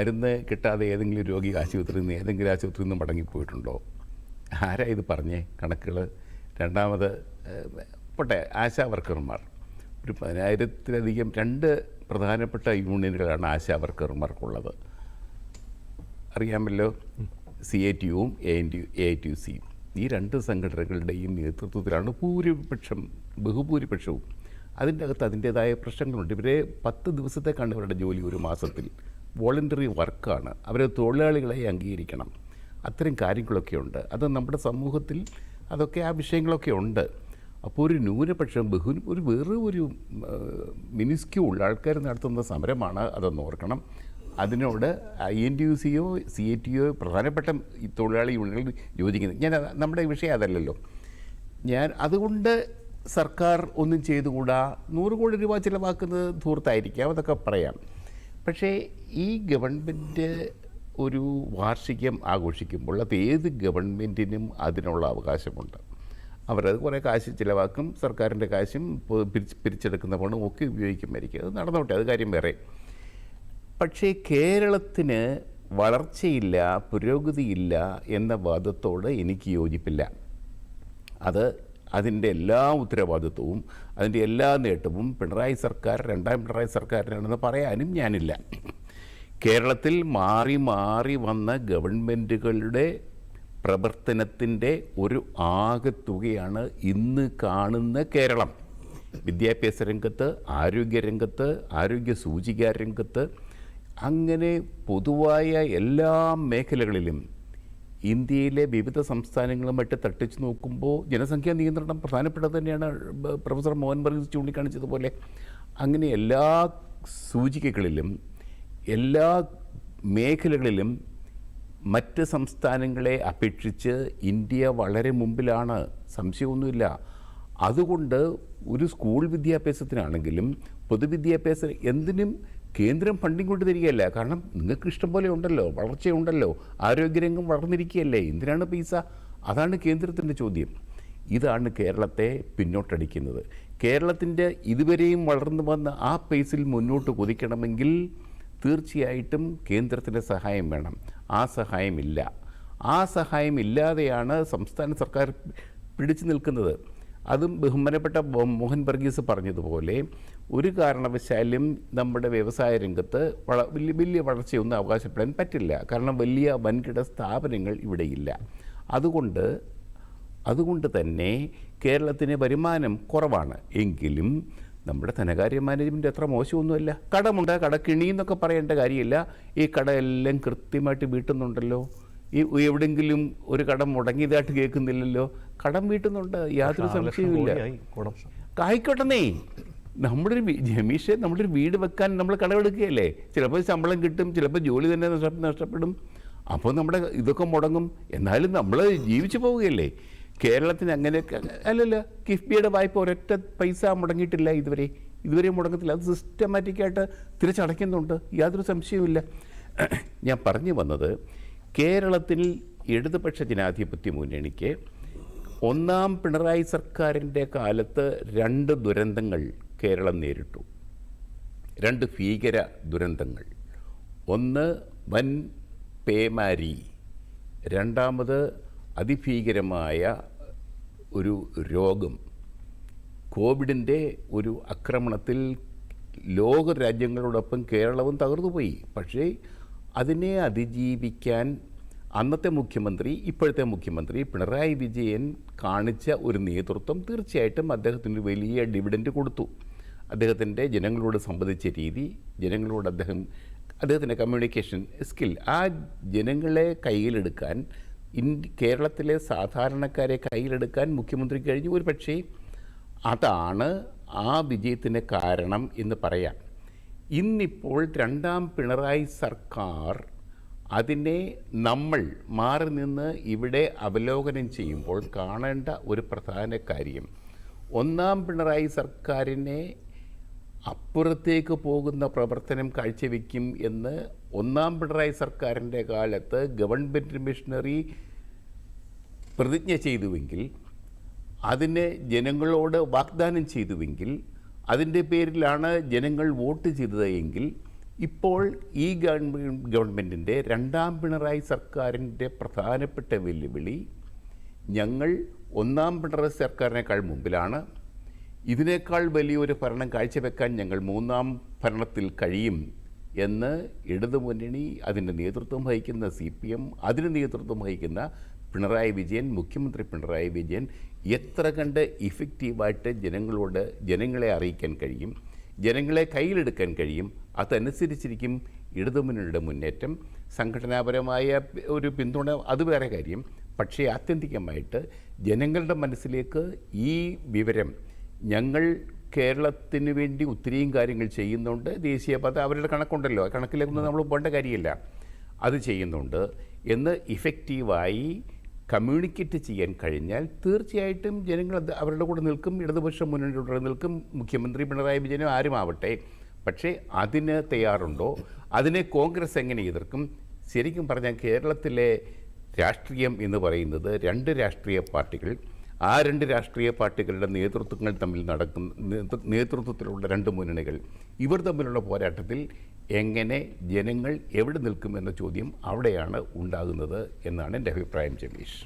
മരുന്ന് കിട്ടാതെ ഏതെങ്കിലും രോഗി ആശുപത്രിയിൽ നിന്ന് ഏതെങ്കിലും ആശുപത്രിയിൽ നിന്ന് മടങ്ങിപ്പോയിട്ടുണ്ടോ? ആരാ ഇത് പറഞ്ഞേ? കണക്കുകൾ രണ്ടാമത് പോട്ടെ ആശാ വർക്കർമാർ. ഒരു പതിനായിരത്തിലധികം രണ്ട് പ്രധാനപ്പെട്ട യൂണിയനുകളാണ് ആശാ വർക്കർമാർക്കുള്ളത്. അറിയാമല്ലോ? C A T യുവും A N T A T U സിയും ഈ രണ്ട് സംഘടനകളുടെയും നേതൃത്വത്തിലാണ് ഭൂരിപക്ഷം ബഹുഭൂരിപക്ഷവും അതിന്റെ അകത്ത് അതിന്റേതായ പ്രശ്നങ്ങളുണ്ട്. ഇവരെ പത്ത് ദിവസത്തേക്കാണ് ഇവരുടെ ജോലി ഒരു മാസത്തിൽ. വോളണ്ടറി വർക്കാണ്. അവരെ തൊഴിലാളികളെ അംഗീകരിക്കണം. അത്തരം കാര്യങ്ങളൊക്കെ ഉണ്ട്. അത് നമ്മുടെ സമൂഹത്തിൽ അതൊക്കെ ആ വിഷയങ്ങളൊക്കെ ഉണ്ട്. അപ്പോൾ ഒരു ന്യൂനപക്ഷം ബഹു ഒരു വേറെ ഒരു മിനിസ്ക്യൂൾ ആൾക്കാർ നടത്തുന്ന സമരമാണ് അതെന്ന് ഓർക്കണം. അതിനോട് ഐ എൻ ടി യു സിയോ സി എ ടി യോ പ്രധാനപ്പെട്ട ഈ തൊഴിലാളി യൂണിയനുകൾ യോജിക്കുന്നത് ഞാൻ നമ്മുടെ വിഷയം അതല്ലല്ലോ. ഞാൻ അതുകൊണ്ട് സർക്കാർ ഒന്നും ചെയ്തുകൂടാ? നൂറ് കോടി രൂപ ചിലവാക്കുന്നത് ധൂർത്തായിരിക്കാം. അതൊക്കെ പറയാം. പക്ഷേ ഈ ഗവൺമെന്റ് ഒരു വാർഷികം ആഘോഷിക്കുമ്പോൾ അത് ഏത് ഗവൺമെന്റിനും അതിനുള്ള അവകാശമുണ്ട്. അവരത് കുറേ കാശ് ചിലവാക്കും സർക്കാരിന്റെ കാശും പിരിച്ച് പിരിച്ചെടുക്കുന്ന പണവും ഒക്കെ ഉപയോഗിക്കുമായിരിക്കും. അത് നടന്നോട്ടെ അത് കാര്യം വേറെ. പക്ഷേ കേരളത്തിന് വളർച്ചയില്ല പുരോഗതിയില്ല എന്ന വാദത്തോട് എനിക്ക് യോജിപ്പില്ല. അത് അതിന്റെ എല്ലാ ഉത്തരവാദിത്വവും അതിന്റെ എല്ലാ നേട്ടവും പിണറായി സർക്കാർ രണ്ടാം പിണറായി സർക്കാരിനാണെന്ന് പറയാനും ഞാനില്ല. കേരളത്തിൽ മാറി മാറി വന്ന ഗവൺമെന്റുകളുടെ പ്രവർത്തനത്തിന്റെ ഒരു ആകെത്തുകയാണ് ഇന്ന് കാണുന്ന കേരളം. വിദ്യാഭ്യാസ രംഗത്ത് ആരോഗ്യരംഗത്ത് ആരോഗ്യ സൂചികാ രംഗത്ത് അങ്ങനെ പൊതുവായ എല്ലാ മേഖലകളിലും ഇന്ത്യയിലെ വിവിധ സംസ്ഥാനങ്ങളുമായിട്ട് തട്ടിച്ചു നോക്കുമ്പോൾ ജനസംഖ്യാ നിയന്ത്രണം പ്രധാനപ്പെട്ടത് തന്നെയാണ് പ്രൊഫസർ മോഹൻ വർഗീസ് ചൂണ്ടിക്കാണിച്ചതുപോലെ. അങ്ങനെ എല്ലാ സൂചികകളിലും എല്ലാ മേഖലകളിലും മറ്റ് സംസ്ഥാനങ്ങളെ അപേക്ഷിച്ച് ഇന്ത്യ വളരെ മുമ്പിലാണ്. സംശയമൊന്നുമില്ല. അതുകൊണ്ട് ഒരു സ്കൂൾ വിദ്യാഭ്യാസത്തിനാണെങ്കിലും പൊതുവിദ്യാഭ്യാസം എന്തിനും കേന്ദ്രം ഫണ്ടിങ് കൊണ്ട് തരികയല്ല കാരണം നിങ്ങൾക്ക് ഇഷ്ടം പോലെ ഉണ്ടല്ലോ വളർച്ചയുണ്ടല്ലോ ആരോഗ്യരംഗം വളർന്നിരിക്കുകയല്ലേ. എന്തിനാണ് പൈസ? അതാണ് കേന്ദ്രത്തിന്റെ ചോദ്യം. ഇതാണ് കേരളത്തെ പിന്നോട്ടടിക്കുന്നത്. കേരളത്തിന്റെ ഇതുവരെയും വളർന്നു വന്ന ആ പേസിൽ മുന്നോട്ട് കുതിക്കണമെങ്കിൽ തീർച്ചയായിട്ടും കേന്ദ്രത്തിന്റെ സഹായം വേണം. ആ സഹായമില്ല. ആ സഹായമില്ലാതെയാണ് സംസ്ഥാന സർക്കാർ പിടിച്ചു നിൽക്കുന്നത്. അതും ബഹുമാനപ്പെട്ട മോഹൻ വർഗീസ് പറഞ്ഞതുപോലെ ഒരു കാരണവശാലും നമ്മുടെ വ്യവസായ രംഗത്ത് വള വലിയ വലിയ വളർച്ചയൊന്നും അവകാശപ്പെടാൻ പറ്റില്ല. കാരണം വലിയ വൻകിട സ്ഥാപനങ്ങൾ ഇവിടെയില്ല. അതുകൊണ്ട് അതുകൊണ്ട് തന്നെ കേരളത്തിന് വരുമാനം കുറവാണ്. എങ്കിലും നമ്മുടെ ധനകാര്യ മാനേജ്മെന്റ് അത്ര മോശമൊന്നുമല്ല. കടമുണ്ട് കടക്കിണി എന്നൊക്കെ പറയേണ്ട കാര്യമില്ല. ഈ കട എല്ലാം കൃത്യമായിട്ട് വീട്ടുന്നുണ്ടല്ലോ. ഈ എവിടെങ്കിലും ഒരു കടം മുടങ്ങിയതായിട്ട് കേൾക്കുന്നില്ലല്ലോ. കടം വീട്ടുന്നുണ്ട്. യാതൊരു സംശയവുമില്ല. കായ്ക്കോട്ടെന്നേ നമ്മുടെ ഒരു ജമീഷ് നമ്മുടെ ഒരു വീട് വെക്കാൻ നമ്മൾ കടമെടുക്കുകയല്ലേ? ചിലപ്പോൾ ശമ്പളം കിട്ടും ചിലപ്പോൾ ജോലി തന്നെ നഷ്ടപ്പെടും. അപ്പോൾ നമ്മുടെ ഇതൊക്കെ മുടങ്ങും. എന്നാലും നമ്മൾ ജീവിച്ചു പോവുകയല്ലേ. കേരളത്തിന് അങ്ങനെ അല്ലല്ല കിഫ്ബിയുടെ വായ്പ ഒരൊറ്റ പൈസ മുടങ്ങിയിട്ടില്ല ഇതുവരെ. ഇതുവരെ മുടങ്ങത്തില്ല. അത് സിസ്റ്റമാറ്റിക്കായിട്ട് തിരിച്ചടയ്ക്കുന്നുണ്ട്. യാതൊരു സംശയവുമില്ല. ഞാൻ പറഞ്ഞു വന്നത് കേരളത്തിൽ ഇടതുപക്ഷ ജനാധിപത്യ മുന്നണിക്ക് ഒന്നാം പിണറായി സർക്കാരിന്റെ കാലത്ത് രണ്ട് ദുരന്തങ്ങൾ കേരളം നേരിട്ടു. രണ്ട് ഭീകര ദുരന്തങ്ങൾ. ഒന്ന് വൻ പേമാരി രണ്ടാമത് അതിഭീകരമായ ഒരു രോഗം. കോവിഡിന്റെ ഒരു ആക്രമണത്തിൽ ലോക രാജ്യങ്ങളോടൊപ്പം കേരളവും തകർന്നുപോയി. പക്ഷേ അതിനെ അതിജീവിക്കാൻ അന്നത്തെ മുഖ്യമന്ത്രി ഇപ്പോഴത്തെ മുഖ്യമന്ത്രി പിണറായി വിജയൻ കാണിച്ച ഒരു നേതൃത്വം തീർച്ചയായിട്ടും അദ്ദേഹത്തിന് വലിയ ഡിവിഡന്റ് കൊടുത്തു. അദ്ദേഹത്തിന്റെ ജനങ്ങളോട് സംബന്ധിച്ച രീതി ജനങ്ങളോട് അദ്ദേഹം അദ്ദേഹത്തിന്റെ കമ്മ്യൂണിക്കേഷൻ സ്കിൽ ആ ജനങ്ങളെ കയ്യിലെടുക്കാൻ ഇന്ത്യ കേരളത്തിലെ സാധാരണക്കാരെ കയ്യിലെടുക്കാൻ മുഖ്യമന്ത്രി കഴിഞ്ഞു. ഒരു പക്ഷേ അതാണ് ആ വിജയത്തിന് കാരണം എന്ന് പറയാം. ഇന്നിപ്പോൾ രണ്ടാം പിണറായി സർക്കാർ അതിനെ നമ്മൾ മാറി നിന്ന് ഇവിടെ അവലോകനം ചെയ്യുമ്പോൾ കാണേണ്ട ഒരു പ്രധാന കാര്യം ഒന്നാം പിണറായി സർക്കാരിനെ അപ്പുറത്തേക്ക് പോകുന്ന പ്രവർത്തനം കാഴ്ചവെക്കും എന്ന് ഒന്നാം പിണറായി സർക്കാരിന്റെ കാലത്ത് ഗവൺമെന്റ് മിഷണറി പ്രതിജ്ഞ ചെയ്തുവെങ്കിൽ അതിനെ ജനങ്ങളോട് വാഗ്ദാനം ചെയ്തുവെങ്കിൽ അതിന്റെ പേരിലാണ് ജനങ്ങൾ വോട്ട് ചെയ്തത് എങ്കിൽ ഇപ്പോൾ ഈ ഗവൺമെന്റ് ഗവൺമെന്റിന്റെ രണ്ടാം പിണറായി സർക്കാരിന്റെ പ്രധാനപ്പെട്ട വെല്ലുവിളി ഞങ്ങൾ ഒന്നാം പിണറായി സർക്കാരിനേക്കാൾ മുമ്പിലാണ്. ഇതിനേക്കാൾ വലിയൊരു ഭരണം കാഴ്ചവെക്കാൻ ഞങ്ങൾ മൂന്നാം ഭരണത്തിൽ കഴിയും എന്ന് ഇടതുമുന്നണി അതിന്റെ നേതൃത്വം വഹിക്കുന്ന സി പി എം അതിന് നേതൃത്വം വഹിക്കുന്ന പിണറായി വിജയൻ മുഖ്യമന്ത്രി പിണറായി വിജയൻ എത്ര കണ്ട് ഇഫക്റ്റീവായിട്ട് ജനങ്ങളോട് ജനങ്ങളെ അറിയിക്കാൻ കഴിയും ജനങ്ങളെ കയ്യിലെടുക്കാൻ കഴിയും അതനുസരിച്ചിരിക്കും ഇടതുമുന്നണിയുടെ മുന്നേറ്റം. സംഘടനാപരമായ ഒരു പിന്തുണ അത് വേറെ കാര്യം. പക്ഷേ ആത്യന്തികമായിട്ട് ജനങ്ങളുടെ മനസ്സിലേക്ക് ഈ വിവരം ഞങ്ങൾ കേരളത്തിന് വേണ്ടി ഒത്തിരിയും കാര്യങ്ങൾ ചെയ്യുന്നുണ്ട്. ദേശീയപാത അവരുടെ കണക്കുണ്ടല്ലോ. കണക്കിലേക്കൊന്നും നമ്മൾ പോകേണ്ട കാര്യമില്ല. അത് ചെയ്യുന്നുണ്ട്. എന്ന് ഇഫക്റ്റീവായി കമ്മ്യൂണിക്കേറ്റ് ചെയ്യാൻ കഴിഞ്ഞാൽ തീർച്ചയായിട്ടും ജനങ്ങൾ അത് അവരുടെ കൂടെ നിൽക്കും ഇടതുപക്ഷം മുന്നണിയുടെ നിൽക്കും മുഖ്യമന്ത്രി പിണറായി വിജയനും ആരുമാവട്ടെ. പക്ഷേ അതിന് തയ്യാറുണ്ടോ? അതിനെ കോൺഗ്രസ് എങ്ങനെ എതിർക്കും? ശരിക്കും പറഞ്ഞാൽ കേരളത്തിലെ രാഷ്ട്രീയം എന്ന് പറയുന്നത് രണ്ട് രാഷ്ട്രീയ പാർട്ടികൾ ആ രണ്ട് രാഷ്ട്രീയ പാർട്ടികളുടെ നേതൃത്വങ്ങൾ തമ്മിൽ നടക്കുന്ന നേതൃത്വത്തിലുള്ള രണ്ട് മുന്നണികൾ ഇവർ തമ്മിലുള്ള പോരാട്ടത്തിൽ എങ്ങനെ ജനങ്ങൾ എവിടെ നിൽക്കുമെന്ന ചോദ്യം അവിടെയാണ് ഉണ്ടാകുന്നത് എന്നാണ് എന്റെ അഭിപ്രായം ജമീഷ്